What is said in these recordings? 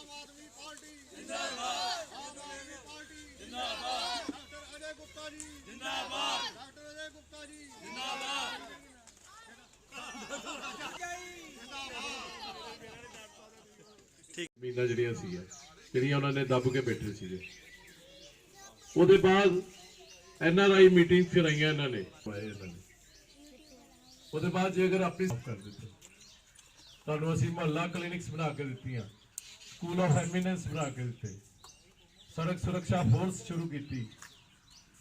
Aam Aadmi party ਜਿੰਦਾਬਾਦ Aam Aadmi party ਜਿਹੜੀਆਂ ਸੀ ਜਿਹੜੀਆਂ ਉਹਨਾਂ ਨੇ ਦੱਬ ਕੇ ਬੈਠੇ ਸੀਗੇ। ਉਹਦੇ ਬਾਅਦ ਐਨ ਆਰ ਆਈ ਮੀਟਿੰਗ ਕਰਾਈਆਂ ਇਹਨਾਂ ਨੇ। ਇਹਨਾਂ ਨੇ। ਉਹਦੇ ਬਾਅਦ ਜੇ ਅਗਰ ਆਪਣੀ ਕਰ ਦਿੱਤੀ। ਤੁਹਾਨੂੰ ਅਸੀਂ ਮਹੱਲਾ ਕਲੀਨਿਕਸ ਬਣਾ ਕੇ ਦਿੱਤੀਆਂ। ਸਕੂਲ ਆਫ ਐਮੀਨੈਂਸ ਬਣਾ ਕੇ ਦਿੱਤੇ। ਸੜਕ ਸੁਰੱਖਿਆ ਫੋਰਸ ਸ਼ੁਰੂ ਕੀਤੀ।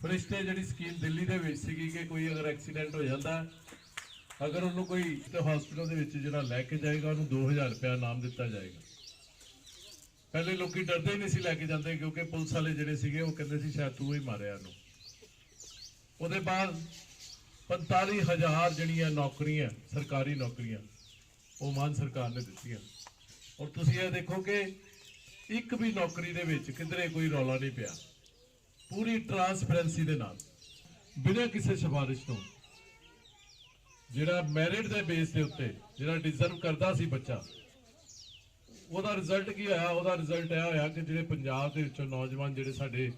ਫਰਿਸ਼ਤੇ ਜਿਹੜੀ ਸਕੀਮ ਦਿੱਲੀ ਦੇ ਵਿੱਚ ਸੀਗੀ ਕਿ ਕੋਈ ਅਗਰ ਐਕਸੀਡੈਂਟ ਹੋ ਜਾਂਦਾ, ਅਗਰ ਉਹਨੂੰ ਕੋਈ ਹਸਪੀਟਲ ਦੇ ਵਿੱਚ ਜਿਹੜਾ ਲੈ ਕੇ ਜਾਏਗਾ, ਉਹਨੂੰ 2000 ਰੁਪਇਆ ਨਾਮ ਦਿੱਤਾ ਜਾਏਗਾ। ਪਹਿਲੇ ਲੋਕੀ ਡਰਦੇ ਹੀ ਨਹੀਂ ਸੀ ਲੈ ਕੇ ਜਾਂਦੇ, ਕਿਉਂਕਿ ਪੁਲਿਸ ਵਾਲੇ ਜਿਹੜੇ ਸੀਗੇ, ਉਹ ਕਹਿੰਦੇ ਸੀ ਸ਼ਾਇਦ ਤੂੰ ਹੀ ਮਾਰਿਆ ਇਹਨੂੰ ਉਹਦੇ ਬਾਅਦ 45000 ਜਿਹੜੀਆਂ ਨੌਕਰੀਆਂ, ਸਰਕਾਰੀ ਨੌਕਰੀਆਂ, ਉਹ ਮਾਨ ਸਰਕਾਰ ਨੇ ਦਿੱਤੀਆਂ। ਔਰ ਤੁਸੀਂ ਇਹ ਦੇਖੋ ਕਿ ਇੱਕ ਵੀ ਨੌਕਰੀ ਦੇ ਵਿੱਚ ਕਿਧਰੇ ਕੋਈ ਰੌਲਾ ਨਹੀਂ ਪਿਆ। ਪੂਰੀ ਟਰਾਂਸਪੇਰੈਂਸੀ ਦੇ ਨਾਲ, ਬਿਨਾਂ ਕਿਸੇ ਸਿਫਾਰਿਸ਼ ਤੋਂ। ਜਿਹੜਾ ਮੈਰਿਟ ਦੇ ਬੇਸ ਦੇ ਉੱਤੇ ਜਿਹੜਾ ਡਿਜ਼ਰਵ ਕਰਦਾ ਸੀ ਬੱਚਾ, ਉਹਦਾ ਰਿਜ਼ਲਟ ਕੀ ਹੋਇਆ? ਉਹਦਾ ਰਿਜ਼ਲਟ ਇਹ ਹੋਇਆ ਕਿ ਜਿਹੜੇ ਪੰਜਾਬ ਦੇ ਵਿੱਚੋਂ ਨੌਜਵਾਨ ਜਿਹੜੇ ਸਾਡੇ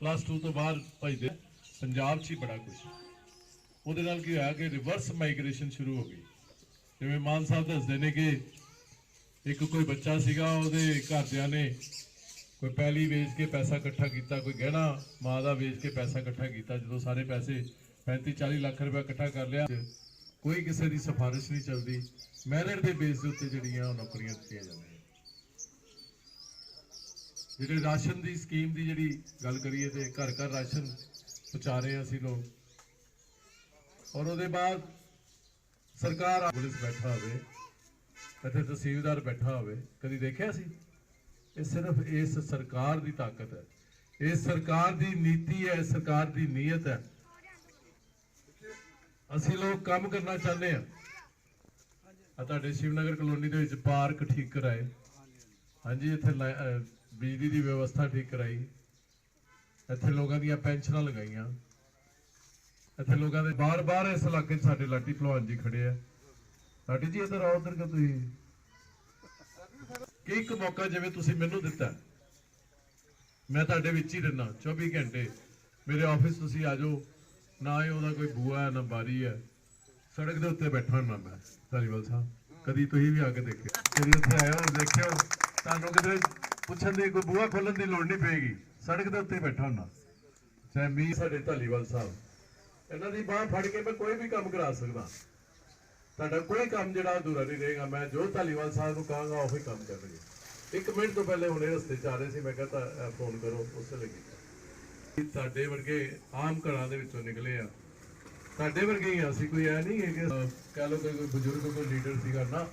ਪਲੱਸ 2 ਤੋਂ ਬਾਅਦ ਭਜਦੇ ਪੰਜਾਬ 'ਚ ਹੀ ਬੜਾ ਕੁਝ ਉਹਦੇ ਨਾਲ ਕੀ ਹੋਇਆ ਕਿ ਰਿਵਰਸ ਮਾਈਗ੍ਰੇਸ਼ਨ ਸ਼ੁਰੂ ਹੋ ਗਈ। ਜਿਵੇਂ ਮਾਨ ਸਾਹਿਬ ਦੱਸਦੇ ਨੇ ਕਿ ਇੱਕ ਕੋਈ ਬੱਚਾ ਸੀਗਾ, ਉਹਦੇ ਘਰਦਿਆਂ ਨੇ ਕੋਈ ਪਹਿਲੀ ਵੇਚ ਕੇ ਪੈਸਾ ਇਕੱਠਾ ਕੀਤਾ, ਕੋਈ ਗਹਿਣਾ ਮਾਂ ਦਾ ਵੇਚ ਕੇ ਪੈਸਾ ਇਕੱਠਾ ਕੀਤਾ, ਜਦੋਂ ਸਾਰੇ ਪੈਸੇ 35 40 ਲੱਖ ਰੁਪਏ ਇਕੱਠਾ ਕਰ ਲਿਆ। ਕੋਈ ਕਿਸੇ ਦੀ ਸਿਫਾਰਿਸ਼ ਨਹੀਂ ਚੱਲਦੀ। ਮੈਰਿਟ ਦੇ ਬੇਸ ਦੇ ਉੱਤੇ ਜਿਹੜੀਆਂ ਉਹ ਨੌਕਰੀਆਂ ਦਿੱਤੀਆਂ ਜਾਂਦੀਆਂ ਜਿਹੜੇ ਰਾਸ਼ਨ ਦੀ ਸਕੀਮ ਦੀ ਜਿਹੜੀ ਗੱਲ ਕਰੀਏ ਤੇ ਘਰ ਘਰ ਰਾਸ਼ਨ ਪਹੁੰਚਾ ਰਹੇ ਹਾਂ ਅਸੀਂ ਲੋਕ। ਔਰ ਉਹਦੇ ਬਾਅਦ ਸਰਕਾਰ ਪੁਲਿਸ ਬੈਠਾ ਹੋਵੇ। ਇੱਥੇ ਤਹਿਸੀਲਦਾਰ ਬੈਠਾ ਹੋਵੇ, ਕਦੀ ਦੇਖਿਆ ਸੀ? ਇਹ ਸਿਰਫ ਇਸ ਸਰਕਾਰ ਦੀ ਤਾਕਤ ਹੈ। ਇਸ ਸਰਕਾਰ ਦੀ ਨੀਤੀ ਹੈ ਸਰਕਾਰ ਦੀ ਨੀਅਤ ਹੈ। ਅਸੀਂ ਲੋਕ ਕੰਮ ਕਰਨਾ ਚਾਹੁੰਦੇ ਹਾਂ। ਆ ਤੁਹਾਡੇ ਸ਼ਿਵਨਗਰ ਕਲੋਨੀ ਦੇ ਵਿੱਚ ਪਾਰਕ ਠੀਕ ਕਰਾਏ। ਹਾਂਜੀ, ਇੱਥੇ ਲਾਇ- ਬਿਜਲੀ ਦੀ ਵਿਵਸਥਾ ਠੀਕ ਕਰਾਈ। ਇੱਥੇ ਲੋਕਾਂ ਦੀਆਂ ਪੈਨਸ਼ਨਾਂ ਲਗਾਈਆਂ। ਇੱਥੇ ਲੋਕਾਂ ਦੇ ਬਾਰ-ਬਾਰ ਇਸ ਇਲਾਕੇ 'ਚ ਸਾਡੇ ਲਾਟੀ ਭਲਵਾਨ ਜੀ ਖੜੇ ਆ। ਲਾਟੀ ਜੀ ਇੱਧਰ ਆਓ ਇੱਧਰ ਕਿ ਤੁਸੀਂ? ਕਿ ਇੱਕ ਮੌਕਾ ਜਿਵੇਂ ਤੁਸੀਂ ਮੈਨੂੰ ਦਿੱਤਾ। ਮੈਂ ਤੁਹਾਡੇ ਵਿੱਚ ਹੀ ਰਹਿਣਾ 24 ਘੰਟੇ। ਮੇਰੇ ਆਫਿਸ ਤੁਸੀਂ ਆ ਜਾਓ, ਨਾ ਹੀ ਉਹਦਾ ਕੋਈ ਬੂਆ ਹੈ, ਨਾ ਬਾਰੀ ਹੈ। ਸੜਕ ਦੇ ਉੱਤੇ ਬੈਠਾ ਹੁੰਦਾ ਮੈਂ, ਧਾਲੀਵਾਲ ਸਾਹਿਬ। ਕਦੀ ਤੁਸੀਂ ਵੀ ਆ ਕੇ ਦੇਖਿਓ। ਕਦੀ ਉੱਥੇ ਆਇਓ ਦੇਖਿਓ। ਤੁਹਾਨੂੰ ਕਿਤੇ ਪੁੱਛਣ ਦੀ ਕੋਈ ਬੂਆ ਖੋਲਣ ਦੀ ਲੋੜ ਨਹੀਂ ਪਏਗੀ। ਸੜਕ ਦੇ ਉੱਤੇ ਬੈਠਾ ਹੁੰਦਾ। ਚਾਹੇ ਮੀ ਸਾਡੇ ਧਾਲੀਵਾਲ ਸਾਹਿਬ। ਇਹਨਾਂ ਦੀ ਬਾਹ ਫੜ ਕੇ ਮੈਂ ਕੋਈ ਵੀ ਕੰਮ ਕਰਾ ਸਕਦਾ। ਤੁਹਾਡਾ ਕੋਈ ਕੰਮ ਜਿਹੜਾ ਅਧੂਰਾ ਨਹੀਂ ਰਹੇਗਾ। ਮੈਂ ਜੋ ਧਾਲੀਵਾਲ ਸਾਹਿਬ ਨੂੰ ਕਹਾਂਗਾ ਉਹੀ ਕੰਮ ਕਰਨਗੇ। ਇੱਕ ਮਿੰਟ ਤੋਂ ਪਹਿਲੇ ਹੁਣੇ ਰਸਤੇ ਚ ਆ ਰਹੇ ਸੀ ਮੈਂ ਕਹਿੰਦਾ ਫੋਨ ਕਰੋ ਉਸੇ ਲੱਗੀ ਤੁਹਾਡੇ ਵਰਗੇ ਆਮ ਘਰਾਂ ਦੇ ਵਿੱਚੋਂ ਨਿਕਲੇ ਆ। ਤੁਹਾਡੇ ਵਰਗੇ ਹੀ ਅਸੀਂ ਕੋਈ ਐ ਨਹੀਂ ਹੈ ਕਿ ਅਹ, ਕਹਿ ਲਓ ਕੋਈ ਬਜ਼ੁਰਗ ਕੋਈ ਲੀਡਰ ਸੀਗਾ ਨਾ।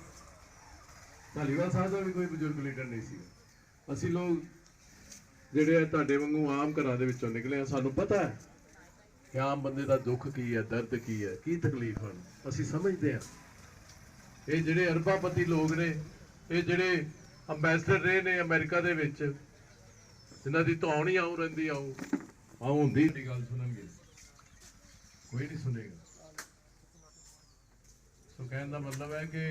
ਧਾਲੀਵਾਲ ਸਾਹਿਬ ਦਾ ਵੀ ਕੋਈ ਬਜ਼ੁਰਗ ਲੀਡਰ ਨਹੀਂ ਸੀ ਅਸੀਂ ਲੋਕ ਜਿਹੜੇ ਆ ਤੁਹਾਡੇ ਵਾਂਗੂ ਆਮ ਘਰਾਂ ਦੇ ਵਿੱਚੋਂ ਨਿਕਲੇ ਆ ਸਾਨੂੰ ਪਤਾ ਹੈ। ਕਿ ਆਮ ਬੰਦੇ ਦਾ ਦੁੱਖ ਕੀ ਹੈ, ਦਰਦ ਕੀ ਹੈ, ਕੀ ਤਕਲੀਫ ਹਨ? ਅਸੀਂ ਸਮਝਦੇ ਹਾਂ। ਇਹ ਜਿਹੜੇ ਅਰਬਾਪਤੀ ਲੋਕ ਨੇ, ਇਹ ਜਿਹੜੇ ਅੰਬੈਸਡਰ ਰਹੇ ਨੇ ਅਮਰੀਕਾ ਦੇ ਵਿੱਚ, ਜਿਨ੍ਹਾਂ ਦੀ ਧੌਣ ਹੀ ਆਉ ਰਹਿੰਦੀ ਆਉ ਆਉ ਹੁੰਦੀ ਦੀ ਗੱਲ ਸੁਣਨਗੇ। ਕੋਈ ਨਹੀਂ ਸੁਣੇਗਾ। ਸੋ ਕਹਿਣ ਦਾ ਮਤਲਬ ਹੈ ਕਿ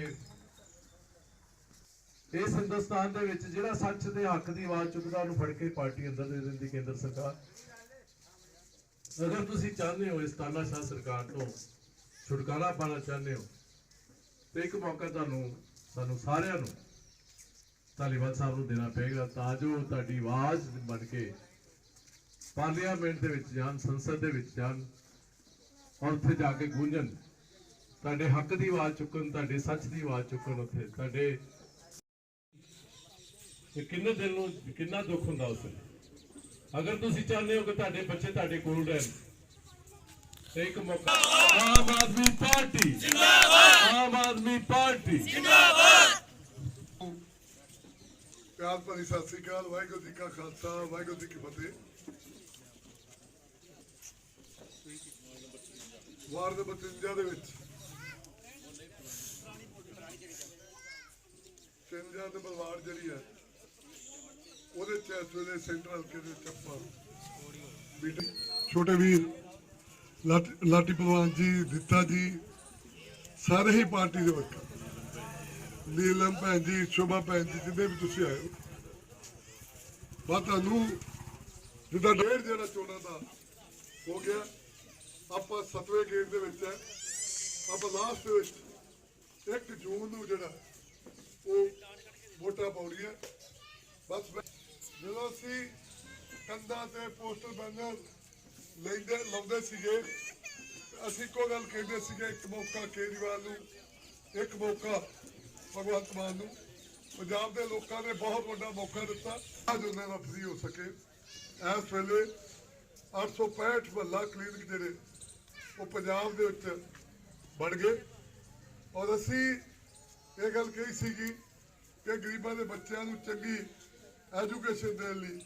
ਇਸ ਹਿੰਦੁਸਤਾਨ ਦੇ ਵਿੱਚ ਜਿਹੜਾ ਸੱਚ ਦੇ ਹੱਕ ਦੀ ਆਵਾਜ਼ ਚੁੱਕਦਾ, ਉਹਨੂੰ ਫੜ ਕੇ ਪਾਰਟੀ ਅੰਦਰ ਦੇ ਦਿੰਦੀ ਕੇਂਦਰ ਸਰਕਾਰ। ਅਗਰ ਤੁਸੀਂ ਚਾਹੁੰਦੇ ਹੋ ਇਸ ਤਾਨਾਸ਼ਾਹ ਸਰਕਾਰ ਤੋਂ ਛੁਟਕਾਰਾ ਪਾਣਾ ਚਾਹੁੰਦੇ ਹੋ, ਤੇ ਇੱਕ ਮੌਕਾ ਤੁਹਾਨੂੰ, ਸਾਨੂੰ ਸਾਰਿਆਂ ਨੂੰ ਧਾਲੀਵਾਲ ਸਾਹਿਬ ਨੂੰ ਦੇਣਾ ਪਏਗਾ, ਤਾਂ ਜੋ ਤੁਹਾਡੀ ਆਵਾਜ਼ ਬਣ ਕੇ ਪਾਰਲੀਮੈਂਟ ਦੇ ਵਿੱਚ ਜਾਣ, ਸੰਸਦ ਦੇ ਵਿੱਚ ਜਾਣ, ਔਰ ਉੱਥੇ ਜਾ ਕੇ ਗੂੰਜਣ। ਤੁਹਾਡੇ ਹੱਕ ਦੀ ਆਵਾਜ਼ ਚੁੱਕਣ, ਤੁਹਾਡੇ ਸੱਚ ਦੀ ਆਵਾਜ਼ ਚੁੱਕਣ ਉੱਥੇ। ਤੁਹਾਡੇ ਕਿੰਨੇ ਦਿਲ ਨੂੰ, ਕਿੰਨਾ ਦੁੱਖ ਹੁੰਦਾ ਉਸ ਵੇਲੇ? ਅਗਰ ਤੁਸੀਂ ਚਾਹੁੰਦੇ ਹੋ ਕਿ ਤੁਹਾਡੇ ਬੱਚੇ ਤੁਹਾਡੇ ਕੋਲ ਰਹਿਣ ਇੱਕ ਮੌਕਾ ਆਮ ਆਦਮੀ ਪਾਰਟੀ। ਜਿੰਦਾਬਾਦ ਆਮ ਆਦਮੀ ਪਾਰਟੀ। ਪਿਆਰ ਭਰੀ ਸਤਿ ਸ੍ਰੀ ਅਕਾਲ, ਵਾਹਿਗੁਰੂ ਜੀ ਕਾ ਖਾਲਸਾ, ਵਾਹਿਗੁਰੂ ਜੀ ਕੀ ਫਤਿਹ। ਵਾਰਡ ਨੰਬਰ 53 ਦੇ ਵਿੱਚ। 53 ਨੰਬਰ ਵਾਰਡ ਜਿਹੜੀ ਹੈ ਉਹਦੇ ਚ ਇਸ ਵੇਲੇ ਸੈਂਟਰਲ ਹਲਕੇ ਦੇ ਚੱਪਾ ਮੀਟਿੰਗ ਛੋਟੇ ਵੀਰ ਲਾਟੀ ਭਗਵਾਨ ਜੀ, ਦਿੱਤਾ ਜੀ, ਸਾਰੇ ਹੀ ਪਾਰਟੀ ਦੇ ਵਰਕਰ ਨੀਲਮ ਭੈਣ ਜੀ, ਸ਼ੋਭਾ ਭੈਣ ਜੀ, ਜਿੰਨੇ ਵੀ ਤੁਸੀਂ ਆਏ ਹੋ। ਬਾ ਤੁਹਾਨੂੰ ਜਿੱਦਾਂ ਡੇਢ ਜਿਹੜਾ ਚੋਣਾਂ ਦਾ ਹੋ ਗਿਆ, ਆਪਾਂ ਸਤਵੇਂ ਗੇਟ ਦੇ ਵਿੱਚ ਹੈ। ਆਪਾਂ ਲਾਸਟ ਦੇ ਵਿੱਚ 1 ਜੂਨ ਨੂੰ ਜਿਹੜਾ ਉਹ ਵੋਟਾਂ ਪਾਉਣੀਆਂ। ਬਸ ਜਦੋਂ ਅਸੀਂ ਕੰਧਾਂ ਤੇ ਪੋਸਟਰ ਬੈਨਰ ਲੈਂਦੇ ਲਾਉਂਦੇ ਸੀਗੇ, ਅਸੀਂ ਇੱਕੋ ਗੱਲ ਕਹਿੰਦੇ ਸੀਗੇ, ਇੱਕ ਮੌਕਾ ਕੇਜਰੀਵਾਲ ਨੂੰ, ਇੱਕ ਮੌਕਾ ਭਗਵੰਤ ਮਾਨ ਨੂੰ। ਪੰਜਾਬ ਦੇ ਲੋਕਾਂ ਨੇ ਬਹੁਤ ਵੱਡਾ ਮੌਕਾ ਦਿੱਤਾ ਅੱਜ ਉਹਨਾਂ ਦਾ ਫਰੀ ਹੋ ਸਕੇ। ਇਸ ਵੇਲੇ 865 ਮਹੱਲਾ ਕਲੀਨਿਕ ਜਿਹੜੇ, ਉਹ ਪੰਜਾਬ ਦੇ ਵਿੱਚ ਬਣ ਗਏ। ਔਰ ਅਸੀਂ ਇਹ ਗੱਲ ਕਹੀ ਸੀਗੀ ਕਿ ਗਰੀਬਾਂ ਦੇ ਬੱਚਿਆਂ ਨੂੰ ਚੰਗੀ ਐਜੂਕੇਸ਼ਨ ਦੇਣ ਲਈ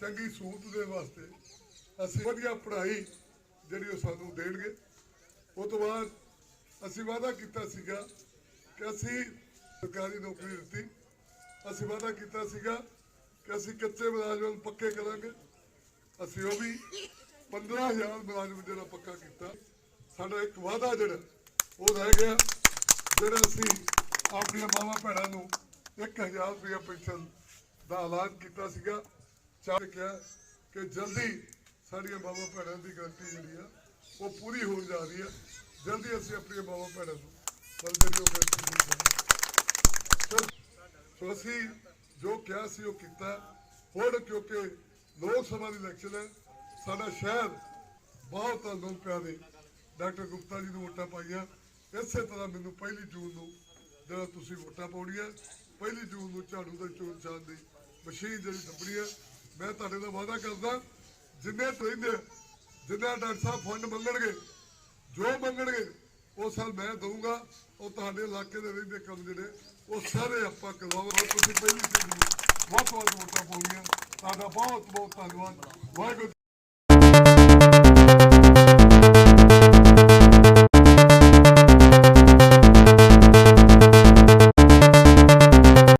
ਚੰਗੀ ਸਹੂਲਤ ਦੇ ਵਾਸਤੇ ਅਸੀਂ ਵਧੀਆ ਪੜ੍ਹਾਈ ਜਿਹੜੀ ਉਹ ਸਾਨੂੰ ਦੇਣਗੇ। ਉਹ ਤੋਂ ਬਾਅਦ ਅਸੀਂ ਵਾਅਦਾ ਕੀਤਾ ਸੀਗਾ ਕਿ ਅਸੀਂ ਸਰਕਾਰੀ ਨੌਕਰੀ ਦਿੱਤੀ। ਅਸੀਂ ਵਾਅਦਾ ਕੀਤਾ ਸੀਗਾ ਕਿ ਅਸੀਂ ਕੱਚੇ ਮੁਲਾਜ਼ਮਾਂ ਨੂੰ ਪੱਕੇ ਕਰਾਂਗੇ। ਅਸੀਂ ਉਹ ਵੀ 15000 ਮੁਲਾਜ਼ਮ ਜਿਹੜਾ ਪੱਕਾ ਕੀਤਾ। ਸਾਡਾ ਇੱਕ ਵਾਅਦਾ ਜਿਹੜਾ, ਉਹ ਰਹਿ ਗਿਆ। ਜਿਹੜਾ ਅਸੀਂ ਆਪਣੀਆਂ ਮਾਵਾਂ ਭੈਣਾਂ ਨੂੰ 1000 ਰੁਪਏ ਪੈਨਸ਼ਨ ਦਾ ਐਲਾਨ ਕੀਤਾ ਸੀਗਾ। ਚਾਹ ਕਿਹਾ ਕਿ ਜਲਦੀ ਸਾਡੀਆਂ ਮਾਵਾਂ ਭੈਣਾਂ ਦੀ ਗਲਤੀ ਜਿਹੜੀ ਆ, ਉਹ ਪੂਰੀ ਹੋਣ ਜਾ ਰਹੀ ਆ। ਜਲਦੀ ਅਸੀਂ ਆਪਣੀਆਂ ਮਾਵਾਂ ਭੈਣਾਂ ਨੂੰ ਪਰ ਉਹ ਗਰੰਟੀ ਪੂਰੀ ਕਰਾਂਗੇ ਸੋ ਅਸੀਂ ਜੋ ਕਿਹਾ ਸੀ ਉਹ ਕੀਤਾ। ਹੁਣ ਕਿਉਂਕਿ ਲੋਕ ਸਭਾ ਦੀ ਇਲੈਕਸ਼ਨ ਹੈ, ਸਾਡਾ ਸ਼ਹਿਰ ਬਹੁਤ ਤੁਹਾਨੂੰ ਪਿਆਰੇ ਡਾਕਟਰ ਗੁਪਤਾ ਜੀ ਨੂੰ ਵੋਟਾਂ ਪਾਈਆਂ। ਇਸੇ ਤਰ੍ਹਾਂ ਮੈਨੂੰ ਪਹਿਲੀ ਜੂਨ ਨੂੰ ਜਿਹੜਾ ਤੁਸੀਂ ਵੋਟਾਂ ਪਾਉਣੀਆਂ ਪਹਿਲੀ ਜੂਨ ਨੂੰ ਝਾੜੂ ਦਾ ਚੋਣ ਚਾਣ ਦੀ ਮਸ਼ੀਨ ਜਿਹੜੀ ਦੱਬਣੀ ਹੈ, ਮੈਂ ਤੁਹਾਡੇ ਨਾਲ ਵਾਅਦਾ ਕਰਦਾ, ਜਿੰਨੇ ਰਹਿੰਦੇ ਜਿੰਨਾ ਡਾਕਟਰ ਸਾਹਿਬ ਫੰਡ ਮੰਗਣਗੇ, ਜੋ ਮੰਗਣਗੇ, ਉਹ ਸਾਲ ਮੈਂ ਦਊਂਗਾ, ਉਹ ਤੁਹਾਡੇ ਇਲਾਕੇ ਦੇ ਰਹਿੰਦੇ ਕੰਮ ਜਿਹੜੇ, ਉਹ ਸਾਰੇ ਆਪਾਂ ਕਰਵਾਵਾਂਗੇ। ਤੁਸੀਂ ਪਹਿਲੀ ਚੀਜ਼ ਨੂੰ ਵੱਧ ਵੋਟਾਂ ਪਾਉਣੀਆਂ। ਤੁਹਾਡਾ ਬਹੁਤ ਬਹੁਤ ਧੰਨਵਾਦ। ਵਾਹਿਗੁਰੂ